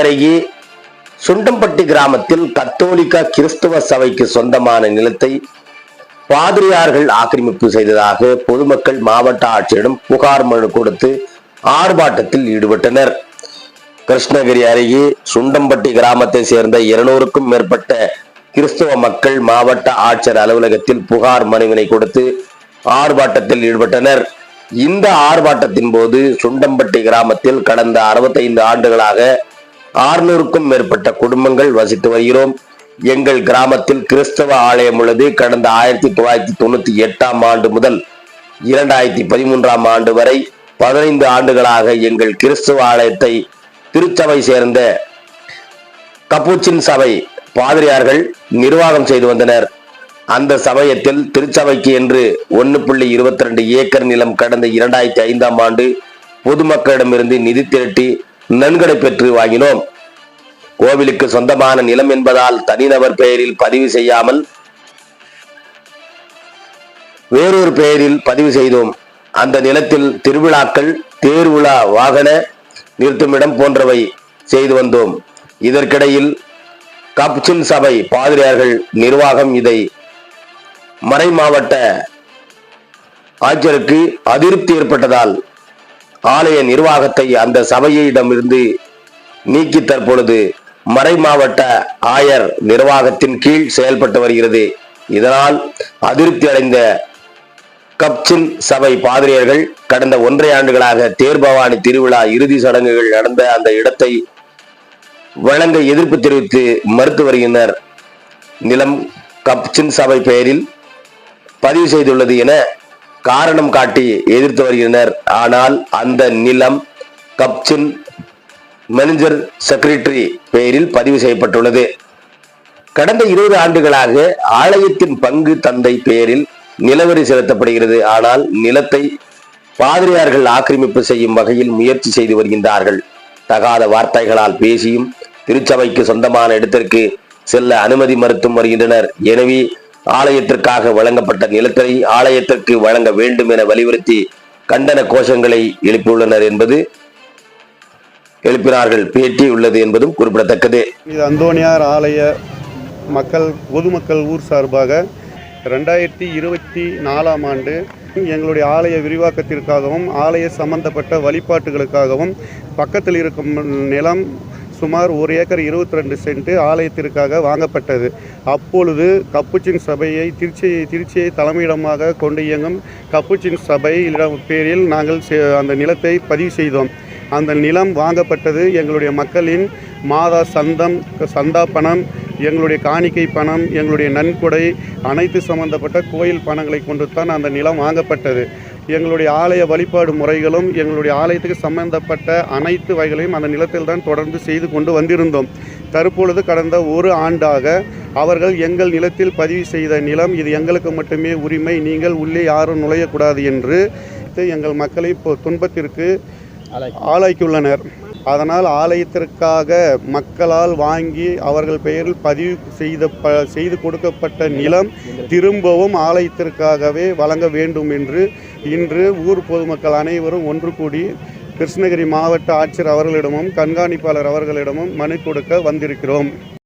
அருகே சுண்டம்பட்டி கிராமத்தில் கத்தோலிக்க கிறிஸ்துவ சபைக்கு சொந்தமான நிலத்தை பாதிரியார்கள் ஆக்கிரமிப்பு செய்ததாக பொதுமக்கள் மாவட்ட ஆட்சியரிடம் புகார் மனு கொடுத்து ஆர்ப்பாட்டத்தில் ஈடுபட்டனர். கிருஷ்ணகிரி அருகே சுண்டம்பட்டி கிராமத்தை சேர்ந்த இருநூறுக்கும் மேற்பட்ட கிறிஸ்தவ மக்கள் மாவட்ட ஆட்சியர் அலுவலகத்தில் புகார் மனுவினை கொடுத்து ஆர்ப்பாட்டத்தில் ஈடுபட்டனர். இந்த ஆர்ப்பாட்டத்தின் போது சுண்டம்பட்டி கிராமத்தில் கடந்த 65 ஆண்டுகளாக ஆறுநூறுக்கும் மேற்பட்ட குடும்பங்கள் வசித்து வருகிறோம். எங்கள் கிராமத்தில் கிறிஸ்தவ ஆலயம் உள்ளது. கடந்த ஆயிரத்தி தொள்ளாயிரத்தி தொண்ணூத்தி எட்டாம் ஆண்டு முதல் இரண்டாயிரத்தி பதிமூன்றாம் ஆண்டு வரை பதினைந்து ஆண்டுகளாக எங்கள் கிறிஸ்தவ ஆலயத்தை திருச்சபை சேர்ந்த கபூச்சின் சபை பாதிரியார்கள் நிர்வாகம் செய்து வந்தனர். அந்த சமயத்தில் திருச்சபைக்கு என்று ஒன்னு புள்ளி இருபத்தி ரெண்டு ஏக்கர் நிலம் கடந்த இரண்டாயிரத்தி ஐந்தாம் ஆண்டு பொதுமக்களிடமிருந்து நிதி திரட்டி நன்கொடை பெற்று வாங்கினோம். கோவிலுக்கு சொந்தமான நிலம் என்பதால் தனிநபர் பெயரில் பதிவு செய்யாமல் வேறொரு பெயரில் பதிவு செய்தோம். அந்த நிலத்தில் திருவிழாக்கள் தேர்விழா வாகன நிறுத்துமிடம் போன்றவை செய்து வந்தோம். இதற்கிடையில் கப்சின் சபை பாதிரியார்கள் நிர்வாகம் இதை மறை மாவட்ட ஆட்சியருக்கு அதிருப்தி ஏற்பட்டதால் ஆலய நிர்வாகத்தை அந்த சபையிடமிருந்து நீக்கி தற்பொழுது மறை மாவட்ட ஆயர் நிர்வாகத்தின் கீழ் செயல்பட்டு வருகிறது. இதனால் அதிருப்தி அடைந்த கப்சின் சபை பாதிரியர்கள் கடந்த ஒன்றை ஆண்டுகளாக தேர்பவானி திருவிழா இறுதி சடங்குகள் நடந்த அந்த இடத்தை வழங்க எதிர்ப்பு தெரிவித்து மறுத்து வருகின்றனர். நிலம் கப்சின் சபை பெயரில் பதிவு செய்துள்ளது என காரணம் காட்டி எதிர்த்து வருகின்றனர். ஆனால் அந்த நிலம் கப்சின் மேனேஜர் செக்ரட்டரி பெயரில் பதிவு செய்யப்பட்டுள்ளது. கடந்த இருபது ஆண்டுகளாக ஆலயத்தின் பங்கு தந்தை பெயரில் நிலவரி செலுத்தப்படுகிறது. ஆனால் நிலத்தை பாதிரியார்கள் ஆக்கிரமிப்பு செய்யும் வகையில் முயற்சி செய்து வருகின்றார்கள். தகாத வார்த்தைகளால் பேசியும் திருச்சபைக்கு சொந்தமான இடத்திற்கு செல்ல அனுமதி மறுத்தும் வருகின்றனர். எனவே ஆலயத்திற்காக வழங்கப்பட்ட நிலத்தை ஆலயத்திற்கு வழங்க வேண்டும் என வலியுறுத்தி கண்டன கோஷங்களை எழுப்பியுள்ளனர் என்பது எழுப்பினார்கள். பேட்டி உள்ளது என்பதும் குறிப்பிடத்தக்கது. இது அந்தோனியார் ஆலய மக்கள் பொதுமக்கள் ஊர் சார்பாக ரெண்டாயிரத்தி இருபத்தி நாலாம் ஆண்டு எங்களுடைய ஆலய விரிவாக்கத்திற்காகவும் ஆலய சம்பந்தப்பட்ட வழிபாட்டுகளுக்காகவும் பக்கத்தில் இருக்கும் நிலம் சுமார் ஒரு ஏக்கர் இருபத்தி ரெண்டு சென்ட் ஆலயத்திற்காக வாங்கப்பட்டது. அப்பொழுது கப்புச்சின் சபையை திருச்சி திருச்சியை தலைமையிடமாக கொண்டு இயங்கும் கப்புச்சின் சபை பேரில் நாங்கள் அந்த நிலத்தை பதிவு செய்தோம். அந்த நிலம் வாங்கப்பட்டது எங்களுடைய மக்களின் மாதா சந்தம் சந்தா பணம் எங்களுடைய காணிக்கை பணம் எங்களுடைய நன்கொடை அனைத்து சம்பந்தப்பட்ட கோயில் பணங்களை கொண்டு தான் அந்த நிலம் வாங்கப்பட்டது. எங்களுடைய ஆலய வழிபாடு முறைகளும் எங்களுடைய ஆலயத்துக்கு சம்பந்தப்பட்ட அனைத்து வகைகளையும் அந்த நிலத்தில் தான் தொடர்ந்து செய்து கொண்டு வந்திருந்தோம். தற்பொழுது கடந்த ஒரு ஆண்டாக அவர்கள் எங்கள் நிலத்தில் பதிவு செய்த நிலம் இது எங்களுக்கு மட்டுமே உரிமை நீங்கள் உள்ளே யாரும் நுழையக்கூடாது என்று எங்கள் மக்களை இப்போ துன்பத்திற்கு ஆளாக்கியுள்ளனர். அதனால் ஆலயத்திற்காக மக்களால் வாங்கி அவர்கள் பெயரில் பதிவு செய்த ப செய்து கொடுக்கப்பட்ட நிலம் திரும்பவும் ஆலயத்திற்காகவே வழங்க வேண்டும் என்று இன்று ஊர் பொதுமக்கள் அனைவரும் ஒன்று கூடி கிருஷ்ணகிரி மாவட்ட ஆட்சியர் அவர்களிடமும் கண்காணிப்பாளர் அவர்களிடமும் மனு கொடுக்க வந்திருக்கிறோம்.